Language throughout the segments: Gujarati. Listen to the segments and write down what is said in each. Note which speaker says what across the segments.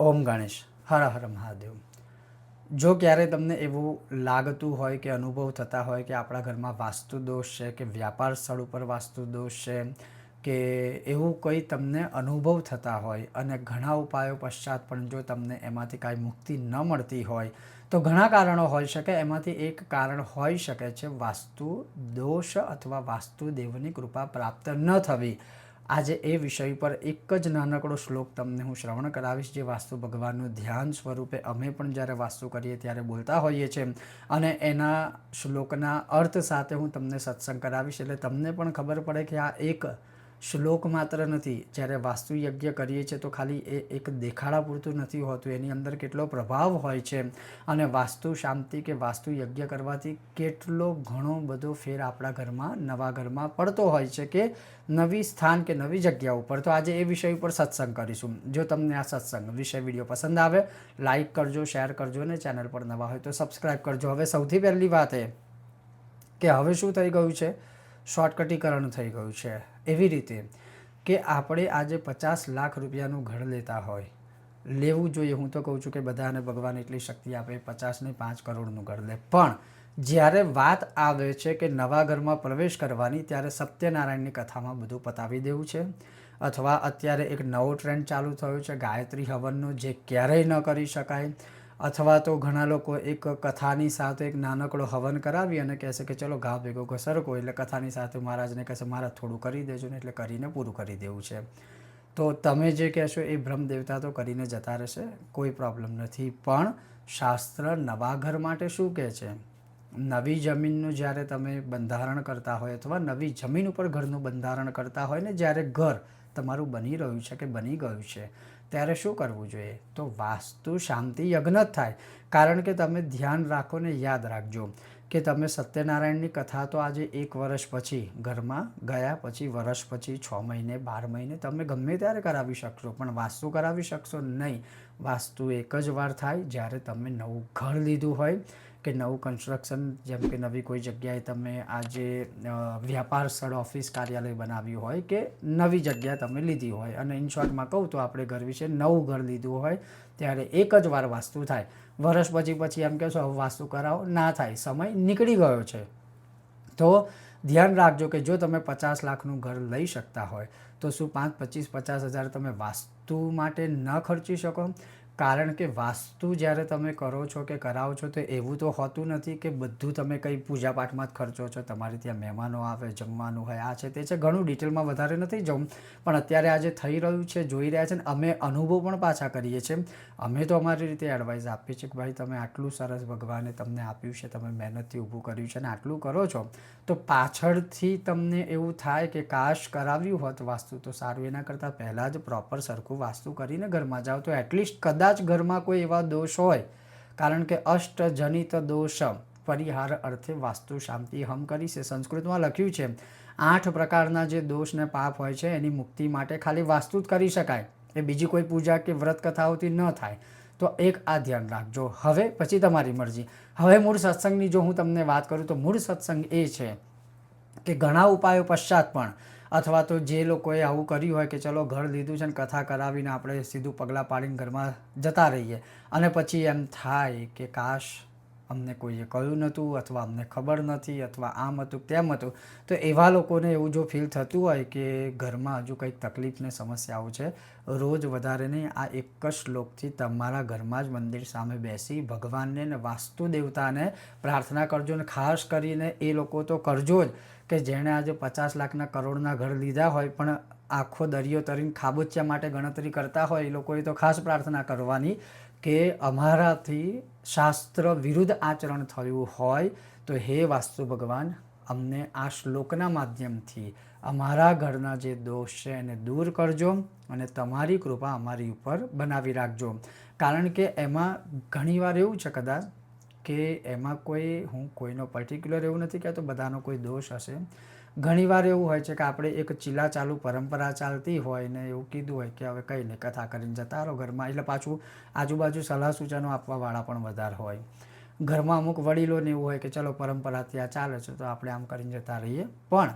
Speaker 1: ઓમ ગણેશ, હર હર મહાદેવ. જો ક્યારે તમને એવું લાગતું હોય કે અનુભવ થતા હોય કે આપણા ઘરમાં વાસ્તુ દોષ છે, કે વ્યાપાર સ્થળ ઉપર વાસ્તુ દોષ છે, કે એવું કોઈ તમને અનુભવ થતા હોય અને ઘણા ઉપાયો પશ્ચાત પણ જો તમને એમાંથી કાંઈ મુક્તિ ન મળતી હોય, તો ઘણા કારણો હોઈ શકે. એમાંથી એક કારણ હોઈ શકે છે, વાસ્તુ દોષ અથવા વાસ્તુ દેવની કૃપા પ્રાપ્ત ન થવી. આજે એ વિષય પર એક જ નાનકડો શ્લોક તમને હું શ્રવણ કરાવીશ, જે વાસ્તુ ભગવાનનું ધ્યાન સ્વરૂપે અમે પણ જ્યારે વાસ્તુ કરીએ ત્યારે બોલતા હોઈએ છીએ. અને એના શ્લોકના અર્થ સાથે હું તમને સત્સંગ કરાવીશ, એટલે તમને પણ ખબર પડે કે આ એક શ્લોક માત્ર નથી. જ્યારે વાસ્તુ યજ્ઞ કરીએ છીએ તો ખાલી એ એક દેખાડા પૂરતું નથી હોતું. એની અંદર કેટલો પ્રભાવ હોય છે. અને વાસ્તુ શાંતિ કે વાસ્તુ યજ્ઞ કરવાથી કેટલો ઘણો બધો ફેર આપણા ઘરમાં, નવા ઘરમાં પડતો હોય છે કે નવી સ્થાન કે નવી જગ્યા ઉપર. તો આજે એ વિષય ઉપર સત્સંગ કરીશું. જો તમને આ સત્સંગ વિષય વીડિયો પસંદ આવે, લાઈક કરજો, શેર કરજો અને ચેનલ પર નવા હોય તો સબસ્ક્રાઈબ કરજો. હવે સૌથી પહેલી વાત એ કે હવે શું થઈ ગયું છે? શોર્ટકટીકરણ થઈ ગયું છે. એવી રીતે કે આપણે આજે પચાસ લાખ રૂપિયાનું ઘર લેતા હોય. લેવું જોઈએ. હું તો કહું છું કે બધાને ભગવાન એટલી શક્તિ આપે પચાસને પાંચ કરોડનું ઘર લે. પણ જ્યારે વાત આવે છે કે નવા ઘરમાં પ્રવેશ કરવાની, ત્યારે સત્યનારાયણની કથામાં બધું પતાવી દેવું છે. અથવા અત્યારે એક નવો ટ્રેન્ડ ચાલુ થયો છે. ગાયત્રી હવનનો જે ક્યારેય ન કરી શકાય. અથવા તો ઘણા લોકો એક કથાની સાથે એક નાનકડો હવન કરાવી અને કહેશે કે ચલો ઘા ભેગો ઘસરકો એટલે કથાની સાથે મહારાજને કહેશે મારા થોડું કરી દેજો ને એટલે કરીને પૂરું કરી દેવું છે. તો તમે જે કહેશો એ બ્રહ્મ દેવતા તો કરીને જતા રહેશે, કોઈ પ્રોબ્લેમ નથી. પણ શાસ્ત્ર નવા ઘર માટે શું કહે છે? નવી જમીનનું જ્યારે તમે બંધારણ કરતા હોય અથવા નવી જમીન ઉપર ઘરનું બંધારણ કરતા હોય ને જ્યારે ઘર તમારું બની રહ્યું છે કે બની ગયું છે ત્યારે શું કરવું જોઈએ? તો વાસ્તુ શાંતિ યજ્ઞ જ થાય. કારણ કે તમે ધ્યાન રાખો ને યાદ રાખજો કે તમે સત્યનારાયણની કથા તો આજે એક વર્ષ પછી ઘરમાં ગયા પછી વર્ષ પછી છ મહિને, બાર મહિને તમે ગમે ત્યારે કરાવી શકશો, પણ વાસ્તુ કરાવી શકશો નહીં. વાસ્તુ એક જ વાર થાય જ્યારે તમે નવું ઘર લીધું હોય. કે નવું કન્સ્ટ્રક્શન જેમ કે નવી કોઈ જગ્યાએ તમે આજે વ્યાપાર સ્થળ ઓફિસ કાર્યાલય બનાવ્યું હોય કે નવી જગ્યા તમે લીધી હોય. અને ઇન શોર્ટમાં કહું તો આપણે ઘર વિશે નવું ઘર લીધું હોય, ત્યારે એક જ વાર વાસ્તુ થાય. વર્ષ પછી પછી એમ કહેશો, હવે વાસ્તુ કરાવો. ના થાય. સમય નીકળી ગયો છે. તો ધ્યાન રાખજો કે જો તમે પચાસ લાખનું ઘર લઈ શકતા હોય, તો શું પાંચ, પચીસ, પચાસ હજાર તમે વાસ્તુ માટે ન ખર્ચી શકો? કારણ કે વાસ્તુ જ્યારે તમે કરો છો કે કરાવો છો, તો એવું તો હોતું નથી કે બધું તમે કંઈ પૂજાપાઠમાં જ ખર્ચો છો. તમારે ત્યાં મહેમાનો આવે, જમવાનું હોય, આ છે, તે છે. ઘણું ડિટેલમાં વધારે નથી જવું પણ અત્યારે આજે થઈ રહ્યું છે, જોઈ રહ્યા છે ને, અમે અનુભવ પણ પાછા કરીએ છીએ. અમે તો અમારી રીતે એડવાઇસ આપીએ છીએ કે ભાઈ, તમે આટલું સરસ ભગવાને તમને આપ્યું છે, તમે મહેનતથી ઊભું કર્યું છે ને આટલું કરો છો. તો પાછળથી તમને એવું થાય કે કાશ કરાવ્યું હોત વાસ્તુ, તો સારું. એના કરતાં પહેલાં જ પ્રોપર સરખું વાસ્તુ કરીને ઘરમાં જાઓ. તો એટલીસ્ટ કદાચ ઘરમાં કોઈ એવા દોષ હોય, કારણ કે અષ્ટજનિત દોષ પરિહાર અર્થે વાસ્તુ શાંતિ હમ કરી છે. સંસ્કૃતમાં લખ્યું છે, આઠ પ્રકારના જે દોષ ને પાપ હોય છે, એની મુક્તિ માટે ખાલી વાસ્તુ જ કરી શકાય. એ બીજી કોઈ પૂજા કે વ્રત કથાઓથી ન થાય. તો એક આ ધ્યાન રાખજો. હવે પછી તમારી મરજી. હવે મૂળ સત્સંગની જો હું તમને વાત કરું, તો મૂળ સત્સંગ એ છે કે ઘણા ઉપાયો પશ્ચાત પણ અથવા તો જે લોકોએ આવું કર્યું હોય કે ચલો ઘર લીધું છે ને કથા કરાવીને આપણે સીધું પગલાં પાડીને ઘરમાં જતા રહીએ. અને પછી એમ થાય કે કાશ અમને કોઈએ કહ્યું નહોતું અથવા અમને ખબર નથી અથવા આમ હતું તેમ હતું. તો એવા લોકોને એવું જો ફીલ થતું હોય કે ઘરમાં હજુ કંઈક તકલીફ ને સમસ્યાઓ છે, રોજ વધારે નહીં, આ એક જ શ્લોકથી તમારા ઘરમાં જ મંદિર સામે બેસી ભગવાનને ને વાસ્તુ દેવતાને પ્રાર્થના કરજો ને ખાસ કરીને એ લોકો તો કરજો જ. કે જેણે આજે પચાસ લાખના કરોડના ઘર લીધા હોય, પણ આખો દરિયો તરીને ખાબોચિયા માટે ગણતરી કરતા હોય, એ લોકોએ તો ખાસ પ્રાર્થના કરવાની કે અમારાથી શાસ્ત્ર વિરુદ્ધ આચરણ થયું હોય, તો હે વાસ્તુ ભગવાન, અમને આ શ્લોકના માધ્યમથી અમારા ઘરના જે દોષ છે એને દૂર કરજો અને તમારી કૃપા અમારી ઉપર બનાવી રાખજો. કારણ કે એમાં ઘણીવાર એવું છે કદાચ કે એમાં કોઈ, હું કોઈનો પર્ટિક્યુલર એવું નથી કહેતો, બધાનો કોઈ દોષ હશે. ઘણીવાર એવું હોય છે કે આપણે એક ચીલા ચાલુ પરંપરા ચાલતી હોય ને એવું કીધું હોય કે હવે કંઈ નહીં કથા કરીને જતા રહો ઘરમાં. એટલે પાછું આજુબાજુ સલાહ સૂચનો આપવાવાળા પણ વધારે હોય. ઘરમાં અમુક વડીલોને એવું હોય કે ચલો પરંપરા ત્યાં ચાલે છે તો આપણે આમ કરીને જતા રહીએ. પણ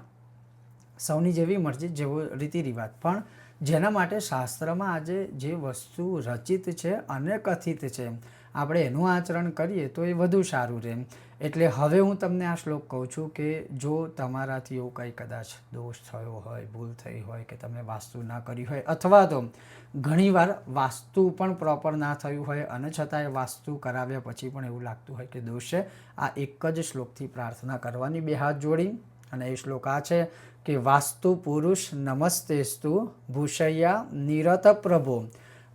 Speaker 1: સૌની જેવી મરજી, જેવો રીતિ રિવાજ. પણ જેના માટે શાસ્ત્રમાં આજે જે વસ્તુ રચિત છે અને કથિત છે આપણે એનું આચરણ કરીએ તો એ વધુ સારું રહે એટલે હવે હું તમને આ શ્લોક કહું છું કે જો તમારાથી એવું કંઈ કદાચ દોષ થયો હોય, ભૂલ થઈ હોય કે તમે વાસ્તુ ના કરી હોય, અથવા તો ઘણીવાર વાસ્તુ પણ પ્રોપર ના થયું હોય અને છતાંય વાસ્તુ કરાવ્યા પછી પણ એવું લાગતું હોય કે દોષ છે, આ એક જ શ્લોકથી પ્રાર્થના કરવાની બે હાથ જોડી. અને એ શ્લોક આ છે કે વાસ્તુ પુરુષ નમસ્તેસ્તુ ભૂષૈયા નિરત પ્રભો.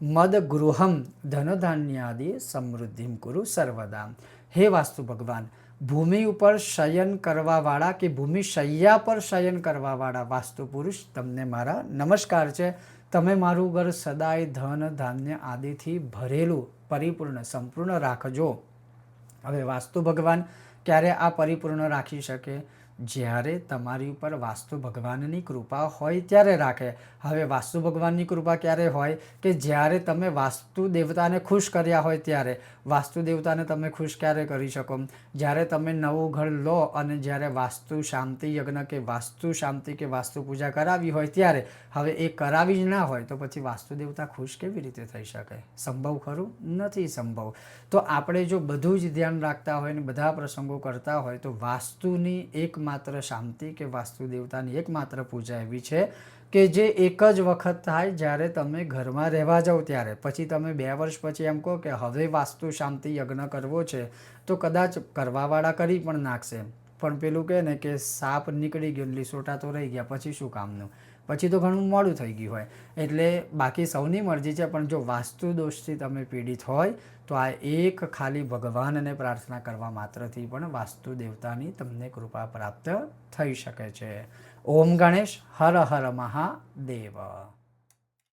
Speaker 1: મદ ગૃહમ ધનધાન્યાદિ સમૃદ્ધિમ કુરુ સર્વદા હે વાસ્તુ ભગવાન ભૂમિ ઉપર શયન કરવાવાળા કે ભૂમિ શૈયા પર શયન કરવાવાળા વાસ્તુ પુરુષ તમને મારા નમસ્કાર છે તમે મારું ઘર સદાય ધન ધાન્ય આદિથી ભરેલું, પરિપૂર્ણ, સંપૂર્ણ રાખજો। હવે વાસ્તુ ભગવાન, ક્યારે આ પરિપૂર્ણ રાખી શકે? જ્યારે તમારી ઉપર વાસ્તુ ભગવાનની કૃપા હોય ત્યારે રાખે. હવે વાસ્તુ ભગવાનની કૃપા ક્યારે હોય કે જ્યારે તમે વાસ્તુ દેવતાને ખુશ કર્યા હોય ત્યારે? વાસ્તુ દેવતાને તમે ખુશ ક્યારે કરી શકો? જ્યારે તમે નવું ઘર લો અને જ્યારે વાસ્તુ શાંતિ યજ્ઞ કે વાસ્તુ શાંતિ કે વાસ્તુ પૂજા કરાવી હોય ત્યારે? હવે એ કરાવી જ ના હોય તો પછી વાસ્તુ દેવતા ખુશ કેવી રીતે થઈ શકે? સંભવ ખરું? નથી સંભવ. તો આપણે જો બધું જ ધ્યાન રાખતા હોય ને બધા પ્રસંગો કરતા હોય તો વાસ્તુની એકમાત્ર શાંતિ કે વાસ્તુ દેવતાની એકમાત્ર પૂજા એવી છે કે જે એક જ વખત થાય જ્યારે તમે ઘરમાં રહેવા જાઓ ત્યારે. પછી તમે બે વર્ષ પછી એમ કહો કે હવે વાસ્તુ શાંતિ યજ્ઞ કરવો છે, તો કદાચ કરવાવાળા કરી પણ નાખશે. પણ પેલું કહે ને કે સાપ નીકળી ગયો લીસોટા તો રહી ગયા, પછી શું કામનું? પછી તો ઘણું મોડું થઈ ગયું હોય. એટલે બાકી સૌની મરજી છે, પણ જો વાસ્તુ દોષથી તમે પીડિત હોય, તો આ એક ખાલી ભગવાનને પ્રાર્થના કરવા માત્રથી પણ વાસ્તુ દેવતાની તમને કૃપા પ્રાપ્ત થઈ શકે છે. ઓમ ગણેશ હર હર મહાદેવ.